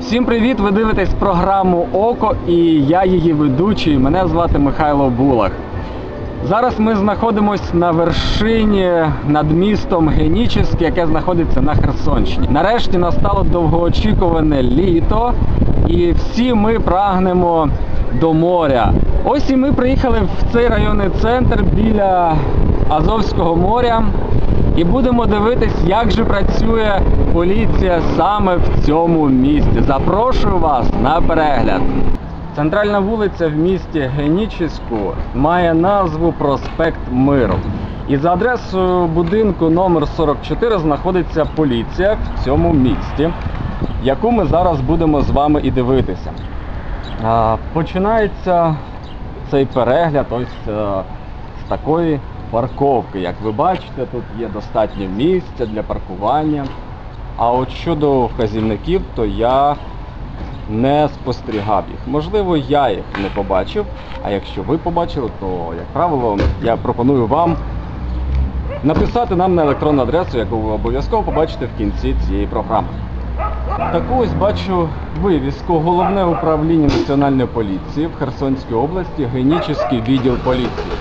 Всім привіт! Ви дивитесь програму Око і я її ведучий. Мене звати Михайло Булах. Зараз ми знаходимося на вершині над містом Генічеське, яке знаходиться на Херсонщині. Нарешті настало довгоочікуване літо, і всі ми прагнемо до моря. Ось і ми приїхали в цей районний центр біля Азовського моря. І будемо дивитись, як же працює поліція саме в цьому місті. Запрошую вас на перегляд. Центральна вулиця в місті Генічеську має назву Проспект Миру. І за адресою будинку номер 44 знаходиться поліція в цьому місті, яку ми зараз будемо з вами і дивитися. Починається цей перегляд ось е, з такої парковки. Як ви бачите, тут є достатньо місця для паркування. А от щодо вказівників, то я не спостерігав їх. Можливо, я їх не побачив, а якщо ви побачили, то, як правило, я пропоную вам написати нам на електронну адресу, яку ви обов'язково побачите в кінці цієї програми. Таку ось бачу вивіску Головне управління Національної поліції в Херсонській області, Генічеський відділ поліції.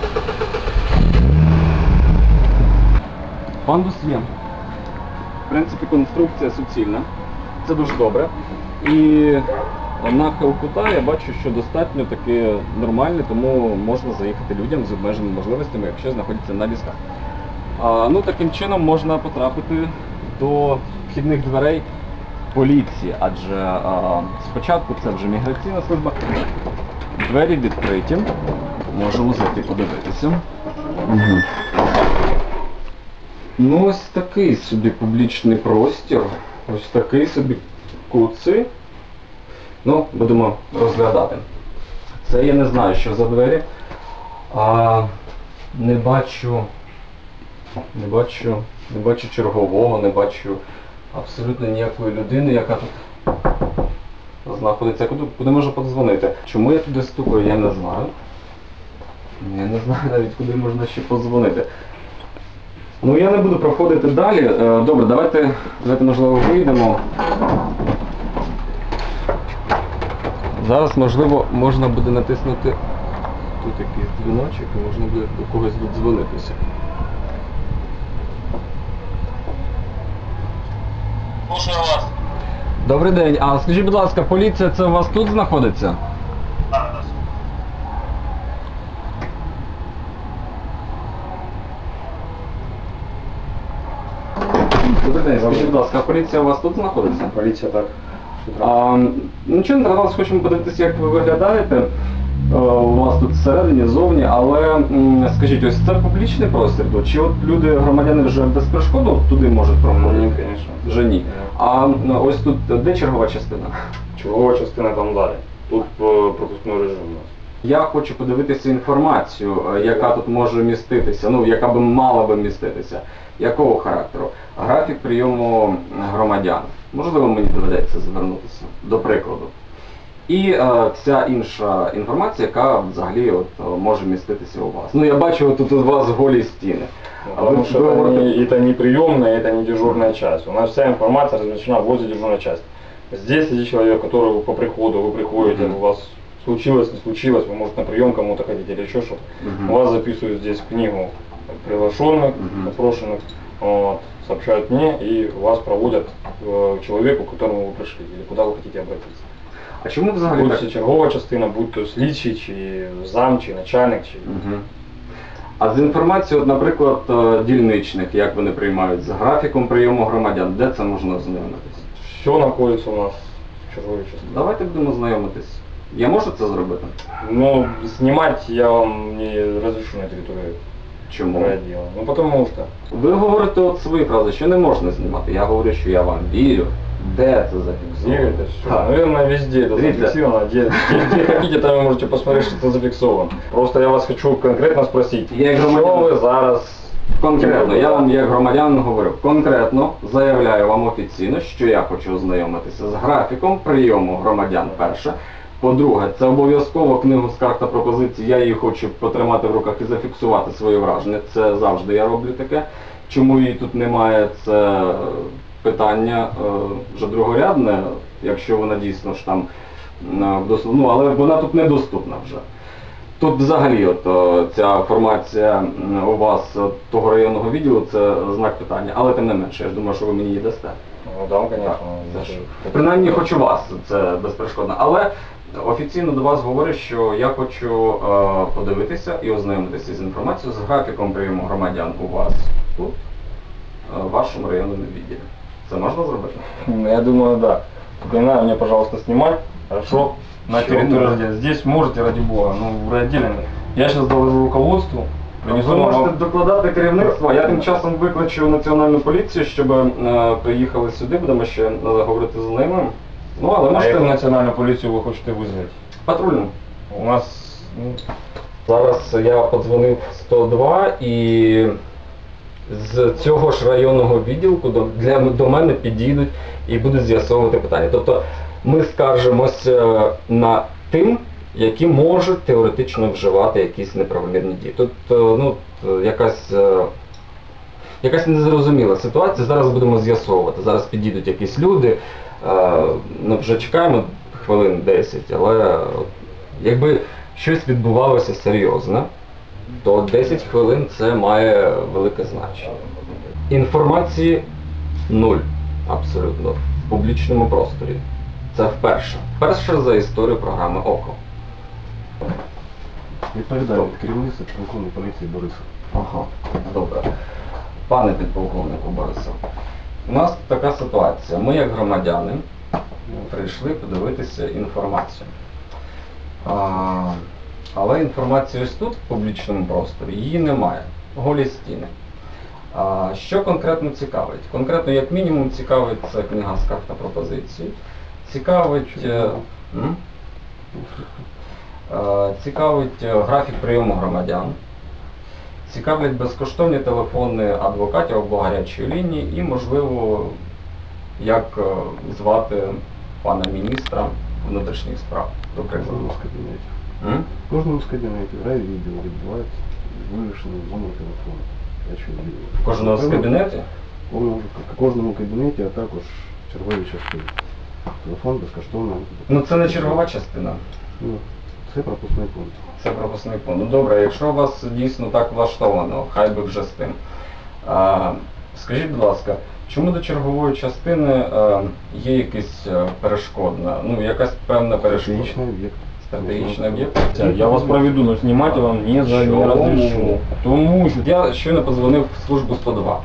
Пандус є. В принципі, конструкція суцільна. Це дуже добре. І нахил кута я бачу, що достатньо таки нормальний, тому можна заїхати людям з обмеженими можливостями, якщо знаходяться на візках. А, ну, таким чином можна потрапити до вхідних дверей поліції, адже а, спочатку це вже міграційна служба. Двері відкриті. Можемо зайти подивитися. Угу. Ну, ось такий собі публічний простір. Ось такий собі куци. Ну, будемо розглядати. Це я не знаю, що за двері. А, не бачу. Не бачу. Не бачу чергового, не бачу абсолютно ніякої людини, яка тут знаходиться. Куди, куди можу подзвонити? Чому я туди стукаю, я не знаю. Я не знаю навіть куди можна ще подзвонити. Ну я не буду проходити далі. Е, Добре, давайте, давайте можливо вийдемо. Зараз, можливо, можна буде натиснути тут якийсь дзвіночок і можна буде до когось додзвонитися. Слушаю вас. Добрий день. А скажіть, будь ласка, поліція це у вас тут знаходиться? Да, да. Добрий день, скажіть, будь ласка, а поліція у вас тут знаходиться? Поліція так. А, нічого не треба, хочемо подивитися, як ви виглядаєте. Е, У вас тут всередині, зовні, але м, скажіть, ось це публічний простір тут? Чи от люди, громадяни вже без перешкоду туди можуть проходити? Ні, звісно. Вже ні. А м, ось тут де чергова частина? Чергова частина там далі. Тут е, пропускний режим у нас. Я хочу подивитися інформацію, е, яка тут може міститися, ну яка би мала би міститися. Якого характеру? Графік прийому громадян. Можливо, мені доведеться звернутися, до прикладу. І е, вся інша інформація, яка взагалі от, е, може міститися у вас. Ну я бачу, тут у вас голі стіни. Ну, А Потому ви- что ви это говорите- не, это не приемная, это не дежурная часть. У нас вся информация размещена возле дежурной части. Здесь сидит человек, который по приходу, вы приходите, Мгм. у вас случилось, не случилось, вы может на прием кому-то хотите или еще что-то. Мгм. У вас записывают здесь в книгу приглашенных, Мгм. опрошенных, вот, сообщают мне и вас проводят э, к человеку, к которому вы пришли или куда вы хотите обратиться. А чому взагалі Будь так? це чергова частина, будь то слідчий, чи зам, чи начальник, чи Мгм. А з інформацією, от, наприклад, е, дільничних, як вони приймають, з графіком прийому громадян, де це можна ознайомитися? все знаходиться у нас в черговій частині. Давайте будемо знайомитись. Я можу це зробити? Ну, снимать я вам не разрешу на территории Чому? райотдела. Ну, потому что Ви говорите от свої фрази, що не можна знімати. Я говорю, що я вам вірю. Де це зафіксовано? где это все. Так. Наверное, везде это Смотрите. зафиксировано. Где, где- где хотите, там вы можете посмотреть, что это зафиксовано. Просто я вас хочу конкретно спросить, Я як що громадянин- ви зараз Конкретно, я вам як громадянин говорю, конкретно заявляю вам офіційно, що я хочу ознайомитися з графіком прийому громадян перше. по-друге, це обов'язково книгу скарг та пропозицій, я її хочу потримати в руках і зафіксувати свої враження. Це завжди я роблю таке. Чому її тут немає, це питання е, вже другорядне. якщо вона дійсно ж там доступна. Ну, але вона тут недоступна вже. Тут взагалі от, е, ця формація у вас е, того районного відділу це знак питання, але тим не менше, я ж думаю, що ви мені її дасте. Ну да. Це принаймні хоч у вас це безперешкодно. Але офіційно до вас говорю, що я хочу е, подивитися і ознайомитися з інформацією з графіком прийому громадян у вас тут, е, в вашому районному відділі. Це можна зробити? Ну, Я думаю, да. Надо мне, пожалуйста, снимать, хорошо? На Чего территории. Здесь можете, ради бога, ну, в райотделе. Я сейчас доложу руководству, принесу Ви можете вам... докладати керівництво, я тим часом викличу національну поліцію, щоб е, приїхали сюди, будемо ще е, говорити з ними. Ну, але А можете яку національну поліцію ви хочете визвати? патрульну. У нас, ну, Зараз я подзвонив 102 і з цього ж районного відділку до, для, до мене підійдуть і будуть з'ясовувати питання. Тобто ми скаржимося на тим, які можуть теоретично вживати якісь неправомірні дії. Тут е, ну, якась, е, якась незрозуміла ситуація. Зараз будемо з'ясовувати. Зараз підійдуть якісь люди. Е, Ну, вже чекаємо хвилин 10, але якби щось відбувалося серйозне, то 10 хвилин це має велике значення. Інформації нуль абсолютно в публічному просторі. Це вперше. Вперше за історію програми ОКО. Відповідаю від керівництва полковник поліції Борисов. Ага, добре. Пане підполковнику Борисов, у нас така ситуація. Ми, як громадяни, прийшли подивитися інформацію. А, але інформації ось тут, в публічному просторі, її немає. Голі стіни. А, що конкретно цікавить? Конкретно, як мінімум, цікавить це книга скарг та пропозицій. Цікавить. е? Е, Цікавить е, графік прийому громадян. Цікавлять безкоштовні телефони адвокатів або гарячої лінії і, можливо, як е, звати пана міністра внутрішніх справ, до прикладу. кожному з кабінетів. Кожному з кабінетів райвідділу відбувається вирішений номер телефону. В кожного з кабінетів? В кожному- кабінеті, а також в черговій частині. Телефон безкоштовно. Ну це не чергова частина. Ну, це пропускний пункт. Це пропускний пункт. Ну добре, якщо у вас дійсно так влаштовано, хай би вже з тим. А, скажіть, будь ласка, чому до чергової частини е, є якась е, перешкодна, ну якась певна перешкода? Стратегічний об'єкт. Стратегічний об'єкт? я вас проведу, но снимать я вам не, за, не разрешу. Тому що Я щойно подзвонив в службу 102.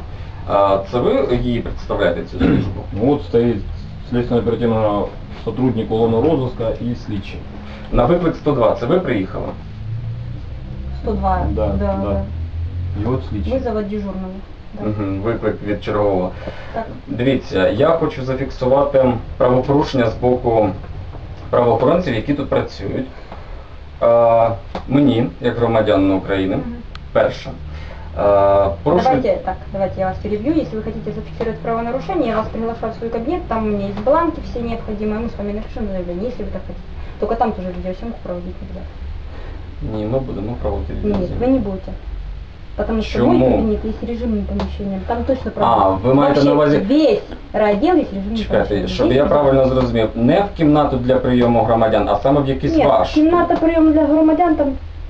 А, це ви її представляєте цю службу? Ну, от стоїть слідственно-оперативного сотрудник уголовного розыска і слідчий. На виклик 102, це ви приїхали? 102. Да, да, да. да. І от слідчий. Вызов от дежурного. Да. Виклик від чергового. Так. Дивіться, я хочу зафіксувати правопорушення з боку правоохоронців, які тут працюють. А, мені, як громадянину України, Мгм. перше. А, порушення... Давайте так, давайте я вас перебью. Если вы хотите зафиксировать правонарушение, я вас приглашаю в свой кабинет, там у меня есть бланки все необходимые, мы с вами напишем заявление, если вы так хотите. Только там тоже видеосъемку проводить нельзя. Ні, ми будемо проводити Нет, відеозйомку. вы не будете. Потому что Почему? мой кабинет есть режимным помещением, там точно А, проводить. вы маете на Вообще увазі- Весь райотдел есть режимным Чекайте, помещением. щоб Здесь я нельзя. правильно зрозумів, не в кімнату для прийому громадян, а саме в якийсь Ні, ваш. кімната прийому для громадян там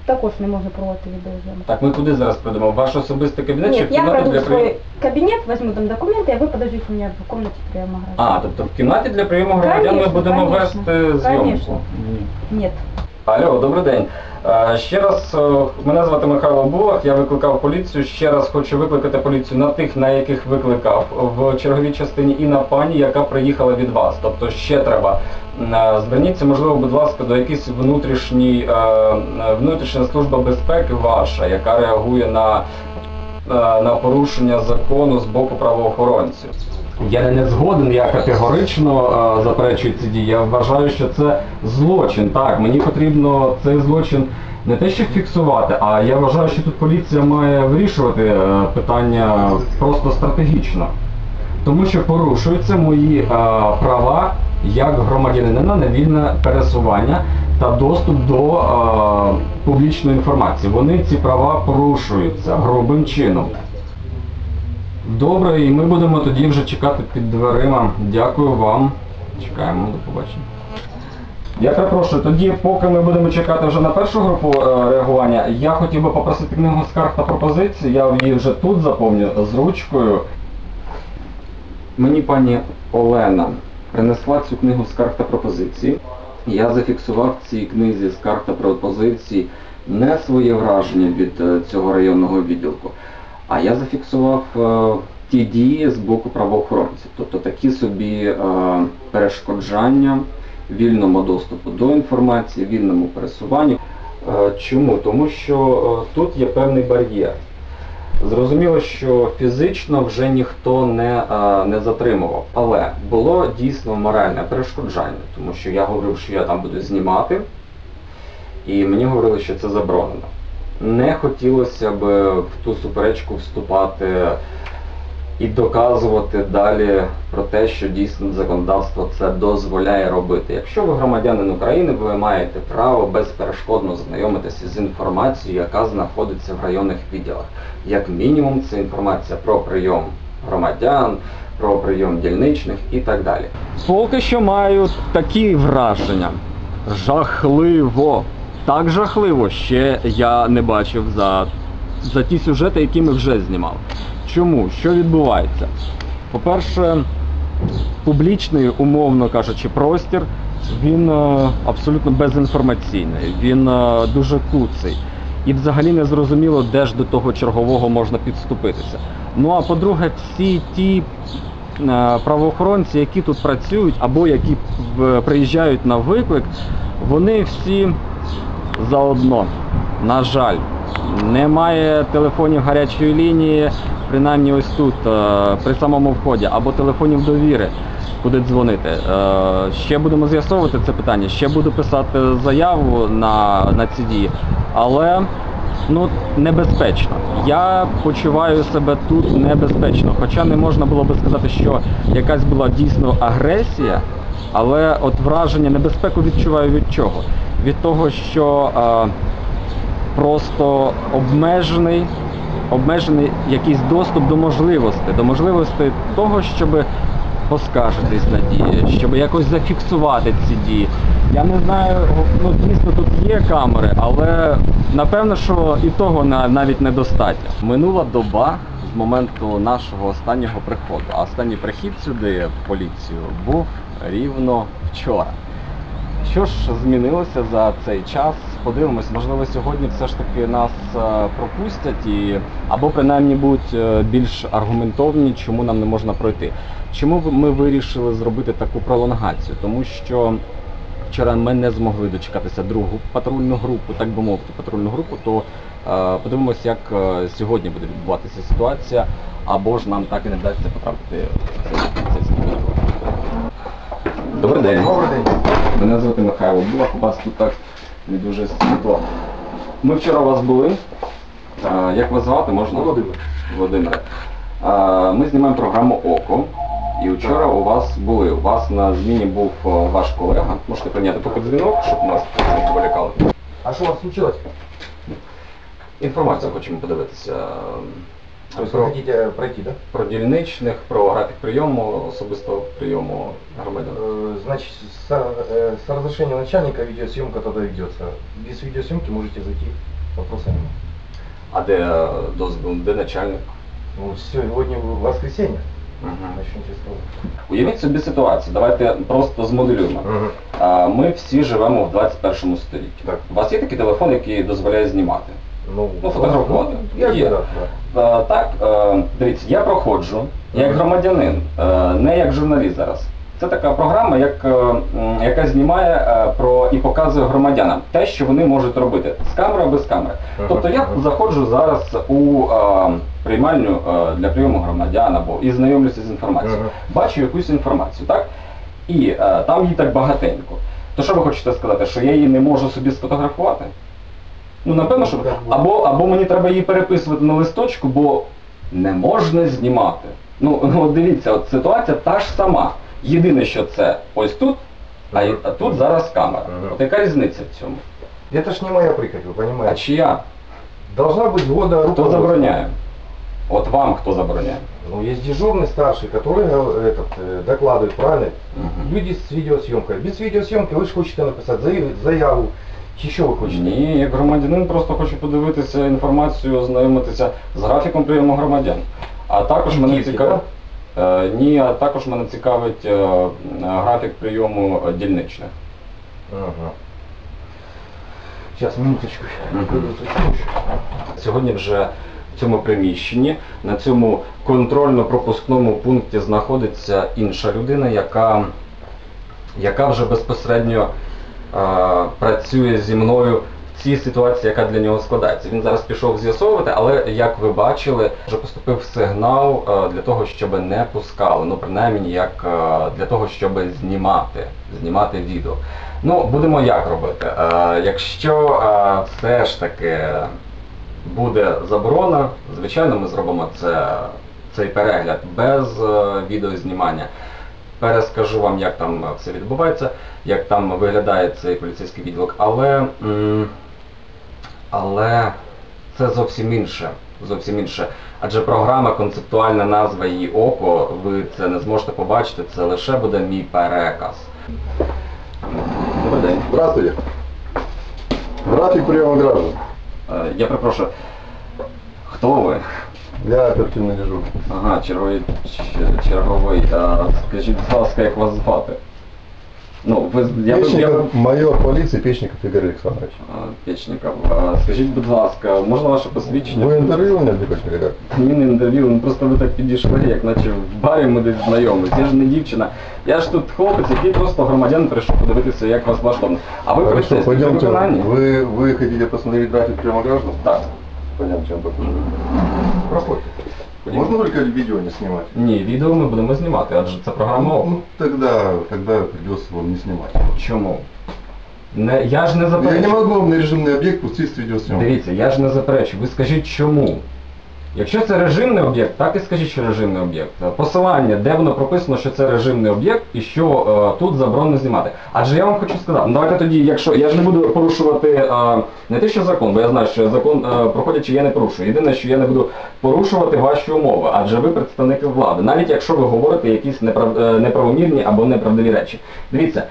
також не можу проводити відеозйомку. Так, ми куди зараз прийдемо? В ваш особистий кабінет чи Нет, в я кімнату пройду для в свой прийому? кабинет, возьму там документы, а вы подождите меня в комнате приема граждан. А, тобто в кімнаті для прийому громадян ми Конечно, будемо конечно, вести зйомку. конечно. Нет. Алло, добрий день. Е, Ще раз, е, мене звати Михайло Булах, я викликав поліцію. Ще раз хочу викликати поліцію на тих, на яких викликав в черговій частині, і на пані, яка приїхала від вас. Тобто ще треба. е, Зверніться, можливо, будь ласка, до якоїсь внутрішньої, е, внутрішня служба безпеки ваша, яка реагує на, на порушення закону з боку правоохоронців. Я не згоден, я категорично е, заперечую ці дії. Я вважаю, що це злочин. Так, мені потрібно цей злочин не те, що фіксувати, а я вважаю, що тут поліція має вирішувати е, питання просто стратегічно. Тому що порушуються мої е, права як громадянина на вільне пересування та доступ до е, публічної інформації. Вони ці права порушуються грубим чином. Добре, і ми будемо тоді вже чекати під дверима. Дякую вам Чекаємо, до побачення. Я перепрошую, тоді, поки ми будемо чекати вже на першу групу е, реагування, я хотів би попросити книгу скарг та пропозицій. Я її вже тут заповню з ручкою. Мені пані Олена принесла цю книгу скарг та пропозицій. Я зафіксував в цій книзі скарг та пропозицій не своє враження від е, цього районного відділку, а я зафіксував е, ті дії з боку правоохоронців, тобто такі собі е, перешкоджання вільному доступу до інформації, вільному пересуванню. Е, Чому? Тому що тут є певний бар'єр. Зрозуміло, що фізично вже ніхто не, не затримував, але було дійсно моральне перешкоджання, тому що я говорив, що я там буду знімати, і мені говорили, що це заборонено. Не хотілося б в ту суперечку вступати і доказувати далі про те, що дійсно законодавство це дозволяє робити. Якщо ви громадянин України, ви маєте право безперешкодно знайомитися з інформацією, яка знаходиться в районних відділах. Як мінімум, це інформація про прийом громадян, про прийом дільничних і так далі. Поки що маю такі враження. Жахливо. Так жахливо ще я не бачив за, за ті сюжети, які ми вже знімали. Чому? Що відбувається? По-перше, публічний, умовно кажучи, простір, він е, абсолютно безінформаційний, він е, дуже куций. І взагалі не зрозуміло, де ж до того чергового можна підступитися. Ну а по-друге, всі ті е, правоохоронці, які тут працюють або які приїжджають на виклик, вони всі заодно. На жаль, немає телефонів гарячої лінії, принаймні ось тут, е, при самому вході, або телефонів довіри, куди дзвонити. Е, Ще будемо з'ясовувати це питання, ще буду писати заяву на, на ці дії, але ну, небезпечно. Я почуваю себе тут небезпечно. Хоча не можна було би сказати, що якась була дійсно агресія, але от враження небезпеку відчуваю від чого? Від того, що е, просто обмежений, обмежений якийсь доступ до можливостей, до можливостей того, щоб поскаржитись на дії, щоб якось зафіксувати ці дії. Я не знаю, ну дійсно тут є камери, але напевно, що і того навіть недостатньо. Минула доба з моменту нашого останнього приходу. А останній прихід сюди в поліцію був рівно вчора. Що ж змінилося за цей час? Подивимось, можливо, сьогодні все ж таки нас е, пропустять і або принаймні будуть е, більш аргументовні, чому нам не можна пройти. Чому ми вирішили зробити таку пролонгацію? Тому що вчора ми не змогли дочекатися другу патрульну групу, так би мовити, патрульну групу, то е, подивимось, як сьогодні буде відбуватися ситуація, або ж нам так і не вдасться потрапити в цей. Добрий день. Добрий день. Мене звати Михайло Булах, у вас тут так не дуже світло. Ми вчора у вас були. А, Як вас звати? Можна? Володимир. Володимир. А, Ми знімаємо програму Око. І вчора у вас були. У вас на зміні був ваш колега. Можете прийняти поки дзвінок, щоб нас не поволікали. А що у вас случилось? Інформацію хочемо подивитися. То есть Про, вы хотите пройти, да? про дільничних, про графік прийому, особистого прийому громадян. Э, Значит, с, э, с разрешения начальника видеосъемка тогда ведется. Без видеосъемки можете зайти, вопроса нет. А де е, дозвіл, де начальник? Ну, сегодня воскресенье. Угу. Начнете с того. Уявіть собі ситуацію, давайте просто змоделюємо. А, Ми всі живемо в 21 столітті. Так. У вас є такий телефон, який дозволяє знімати? Ну, Ну, фотографувати. Я Є. да. Е, Так, е, дивіться, я проходжу як громадянин, е, не як журналіст зараз. Це така програма, як, е, м, яка знімає е, про і показує громадянам те, що вони можуть робити з камерою без камери. Ага, Тобто я ага. заходжу зараз у е, приймальню е, для прийому громадян або і знайомлюся з інформацією. Ага. Бачу якусь інформацію, так? І е, там її так багатенько. То що ви хочете сказати, що я її не можу собі сфотографувати? Ну, напевно, що Так, ну. або, або мені треба її переписувати на листочку, бо не можна знімати. Ну, ну от дивіться, от ситуація та ж сама. Єдине, що це ось тут, а, й- а тут зараз камера. Ага. От яка різниця в цьому? Это ж не моя прихоть, вы А понимаете. чия? Должна быть года Хто руководства. забороняє? От вам хто забороняє? Ну, есть дежурный старший, который э, этот, э, докладывает, правильно? Мгм. Люди с видеосъемкой. Без видеосъемки ви ж хочете написати заяву, заяву чи що ви хочете? Ні, як громадянин просто хочу подивитися інформацію, ознайомитися з графіком прийому громадян. А також мене Тільки, цікавить. Е, ні, а також мене цікавить е, графік прийому дільничних. Ага. Сейчас, минуточку. Мгм. Сьогодні вже в цьому приміщенні, на цьому контрольно-пропускному пункті знаходиться інша людина, яка, яка вже безпосередньо працює зі мною в цій ситуації, яка для нього складається. Він зараз пішов з'ясовувати, але як ви бачили, вже поступив сигнал для того, щоб не пускали. Ну, принаймні, як для того, щоб знімати, знімати відео. Ну, будемо як робити. Якщо все ж таки буде заборона, звичайно, ми зробимо це, цей перегляд без відеознімання. Перескажу вам, як там все відбувається, як там виглядає цей поліцейський відділок, але, але це зовсім інше. Зовсім інше. Адже програма, концептуальна назва її око, ви це не зможете побачити, це лише буде мій переказ. Добрий день. Здравствуйте. График приема граждан. Е, Я перепрошую. Хто ви? Я оперативный дежурный. Ага, черговий, ч- черговий. А, скажіть, будь ласка, як вас звати? Ну, ви, з- я, б- я, Печников, б- майор полиции Печников Игорь Александрович. А, Печников. А, Скажіть, будь ласка, можна ваше посвідчення? Вы интервью у меня где хочете или как? Ні, не інтерв'ю, ну просто ви так підійшли, як наче в барі ми десь знайомились. Я ж не дівчина. Я ж тут хлопець, який просто громадян прийшов подивитися, як вас влаштовано. А ви Хорошо, поліцейський при пойдемте. виконанні? Вы, вы хотите посмотреть график приема граждан? Так. Пойдемте, я покажу. Проходьте. Можно только видео не снимать? Ні, відео ми будемо знімати, адже це програма ОК. Ну, тогда, тогда придется вам не снимать. Чому? Не, я ж не Я заперечую. не могу вам на режимный объект пустить с видеосъемкой. Дивіться, я ж не заперечую. Ви скажіть чому? Якщо це режимний об'єкт, так і скажіть, що режимний об'єкт. Посилання, де воно прописано, що це режимний об'єкт і що е, тут заборонено знімати. Адже я вам хочу сказати, ну давайте тоді, якщо я ж не буду порушувати е, не те, що закон, бо я знаю, що закон е, проходячи, я не порушую. Єдине, що я не буду порушувати ваші умови, адже ви представники влади, навіть якщо ви говорите якісь неправ, е, неправомірні або неправдиві речі. Дивіться.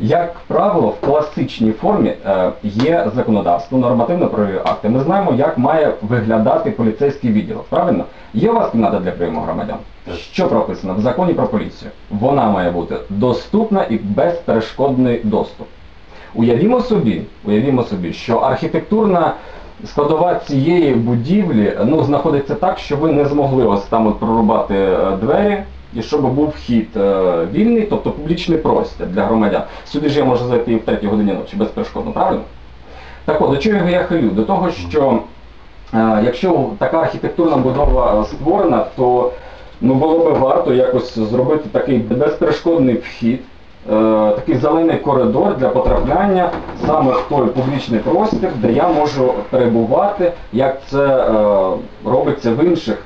Як правило, в класичній формі е, є законодавство, нормативно-правові акти. Ми знаємо, як має виглядати поліцейський відділ. Правильно? Є у вас кімната для прийому громадян? Що прописано в законі про поліцію? Вона має бути доступна і безперешкодний доступ. Уявімо собі, уявімо собі, що архітектурна складова цієї будівлі ну, знаходиться так, що ви не змогли ось там от прорубати е, двері, і щоб був вхід е, вільний, тобто публічний простір для громадян. Сюди ж я можу зайти і в третій годині ночі безперешкодно, правильно? Так от, до чого я хилю? До того, що е, якщо така архітектурна будова е, створена, то ну, було би варто якось зробити такий безперешкодний вхід, такий зелений коридор для потрапляння саме в той публічний простір, де я можу перебувати, як це робиться в інших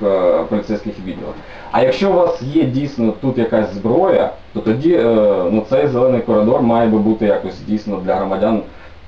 поліцейських відділах. А якщо у вас є дійсно тут якась зброя, то тоді е, ну, цей зелений коридор має би бути якось дійсно для громадян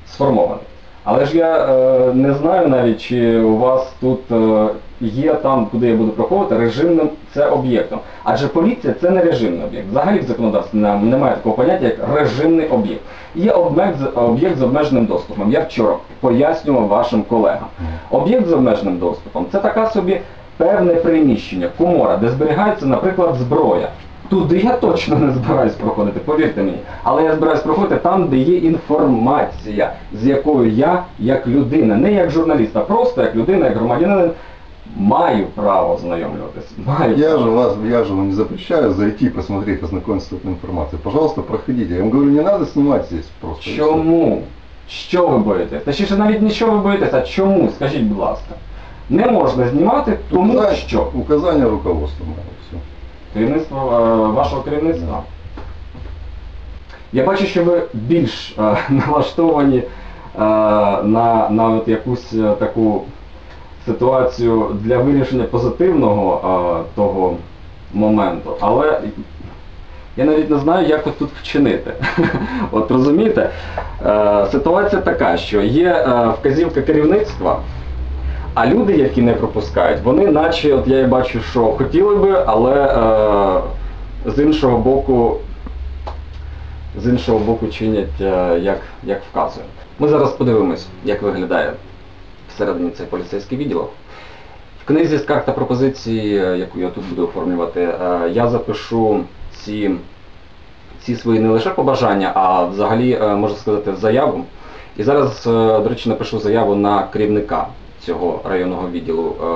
сформований. Але ж я е, не знаю навіть, чи у вас тут е, є там, куди я буду проходити, режимним це об'єктом. Адже поліція це не режимний об'єкт. Взагалі в законодавстві немає такого поняття, як режимний об'єкт. Є об'єкт з- об'єкт з обмеженим доступом. Я вчора пояснював вашим колегам. Об'єкт з обмеженим доступом це така собі певне приміщення, комора, де зберігається, наприклад, зброя. Туди я точно не збираюсь проходити, повірте мені. Але я збираюсь проходити там, де є інформація, з якою я, як людина, не як журналіст, а просто як людина, як громадянин, маю право знайомлюватись. Маю Я право. же, вас, я же вам не запрещаю зайти, посмотреть, ознакомиться с этой информацией. Пожалуйста, проходите. Я вам говорю, не надо снимать здесь просто. Чому? Що ви боїтесь? Точніше, навіть не що ви боїтесь, а чому? Скажіть, будь ласка. Не можна знімати, тому Указа- що Указания руководства моего, все. керівництво е, вашого керівництва. Я бачу, що ви більш е, налаштовані е, на, на от якусь е, таку ситуацію для вирішення позитивного е, того моменту. Але я навіть не знаю, як от тут вчинити. От розумієте, е, ситуація така, що є е, вказівка керівництва, А люди, які не пропускають, вони наче, от я і бачу, що хотіли би, але е, з іншого боку, з іншого боку чинять, е, як, як вказує. Ми зараз подивимось, як виглядає всередині цей поліцейський відділок. В книзі скарг та пропозиції, е, яку я тут буду оформлювати, е, я запишу ці, ці свої не лише побажання, а взагалі, е, можна сказати, заяву. І зараз, е, до речі, напишу заяву на керівника цього районного відділу, е,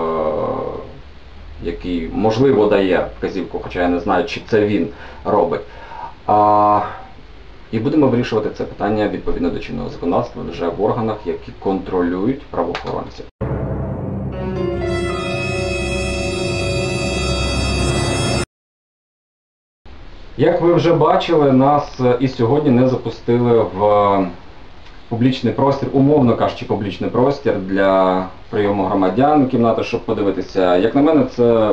який можливо дає вказівку, хоча я не знаю, чи це він робить. І будемо вирішувати це питання відповідно до чинного законодавства вже в органах, які контролюють правоохоронців. Як ви вже бачили, нас е, і сьогодні не запустили в публічний простір, умовно кажучи, публічний простір для прийому громадян кімнати, щоб подивитися. Як на мене, це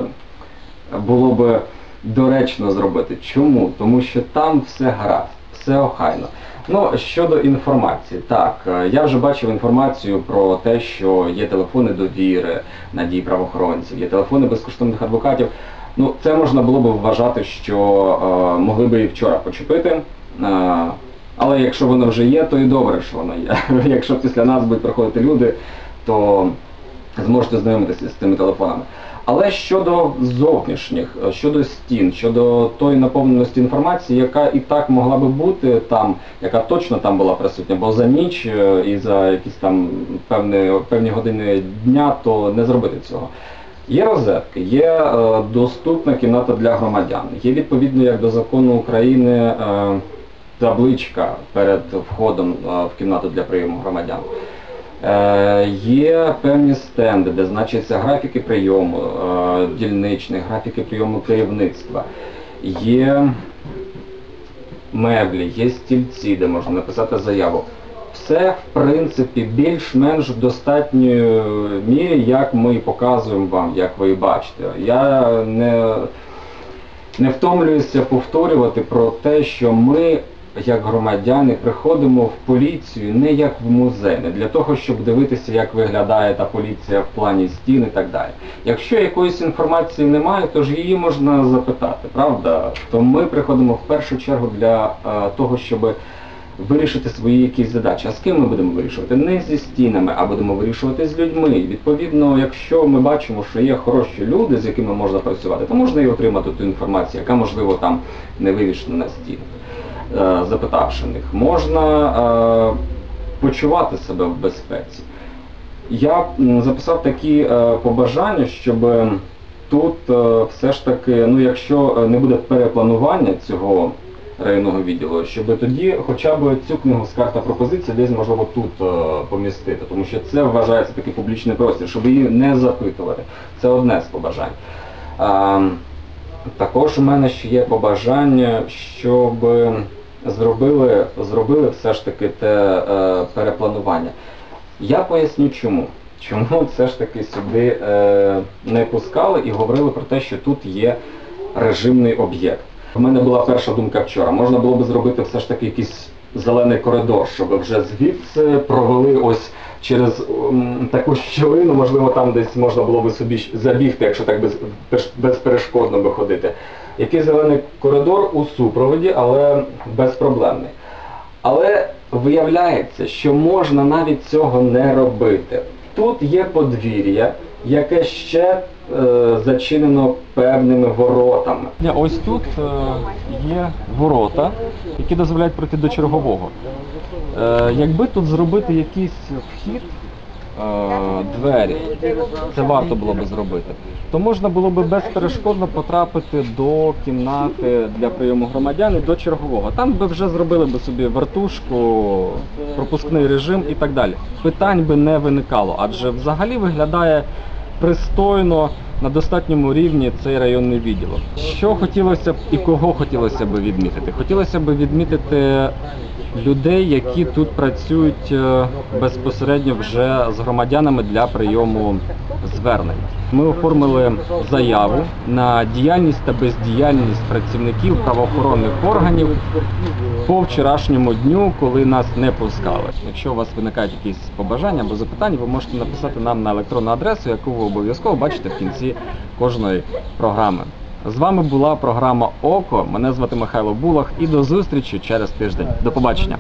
було би доречно зробити. Чому? Тому що там все гаразд, все охайно. Ну, щодо інформації, так, е, я вже бачив інформацію про те, що є телефони довіри на дії правоохоронців, є телефони безкоштовних адвокатів. Ну, це можна було б вважати, що е, могли би і вчора почепити. Е, але якщо воно вже є, то і добре, що воно є. Якщо після нас будуть приходити люди, то зможете знайомитися з цими телефонами. Але щодо зовнішніх, щодо стін, щодо тої наповненості інформації, яка і так могла би бути там, яка точно там була присутня, бо за ніч е, і за якісь там певні, певні години дня, то не зробити цього. Є розетки, є е, доступна кімната для громадян. Є відповідно як до закону України е, табличка перед входом е, в кімнату для прийому громадян. Е, є певні стенди, де значаться графіки прийому е, дільничних, графіки прийому керівництва. Є меблі, є стільці, де можна написати заяву. Все, в принципі, більш-менш в достатньої мірі, як ми показуємо вам, як ви бачите. Я не, не втомлююся повторювати про те, що ми, як громадяни, приходимо в поліцію не як в музей, не для того, щоб дивитися, як виглядає та поліція в плані стін і так далі. Якщо якоїсь інформації немає, то ж її можна запитати, правда? То ми приходимо в першу чергу для е, того, щоб вирішити свої якісь задачі. А з ким ми будемо вирішувати? Не зі стінами, а будемо вирішувати з людьми. Відповідно, якщо ми бачимо, що є хороші люди, з якими можна працювати, то можна і отримати ту інформацію, яка можливо там не вивішена на стінах, е, запитавши них. Можна е, почувати себе в безпеці. Я записав такі е, побажання, щоб тут все ж таки, ну якщо не буде перепланування цього районного відділу, щоб тоді хоча б цю книгу скарг та пропозицій десь можливо тут помістити, тому що це вважається такий публічний простір, щоб її не запитувати. Це одне з побажань. А, також у мене ще є побажання, щоб зробили, зробили все ж таки те е, перепланування. Я поясню чому. Чому все ж таки сюди е, не пускали і говорили про те, що тут є режимний об'єкт. У мене була перша думка вчора. Можна було би зробити все ж таки якийсь зелений коридор, щоб вже звідси провели ось через м, таку щілину, можливо, там десь можна було би собі забігти, якщо так без, без- безперешкодно би ходити. Який зелений коридор у супроводі, але безпроблемний. Але виявляється, що можна навіть цього не робити. Тут є подвір'я, яке ще е, зачинено певними воротами. Ось тут е, є ворота, які дозволяють пройти до чергового. Е, якби тут зробити якийсь вхід, е, двері, це варто було би зробити, то можна було би безперешкодно потрапити до кімнати для прийому громадян і до чергового. Там би вже зробили би собі вертушку, пропускний режим і так далі. Питань би не виникало, адже взагалі виглядає пристойно на достатньому рівні цей районний відділок. Що хотілося б і кого хотілося б відмітити? Хотілося б відмітити людей, які тут працюють е, безпосередньо вже з громадянами для прийому звернень. Ми оформили заяву на діяльність та бездіяльність працівників правоохоронних органів по вчорашньому дню, коли нас не пускали. Якщо у вас виникають якісь побажання або запитання, ви можете написати нам на електронну адресу, яку ви обов'язково бачите в кінці кожної програми. З вами була програма Око. Мене звати Михайло Булах і до зустрічі через тиждень. До побачення.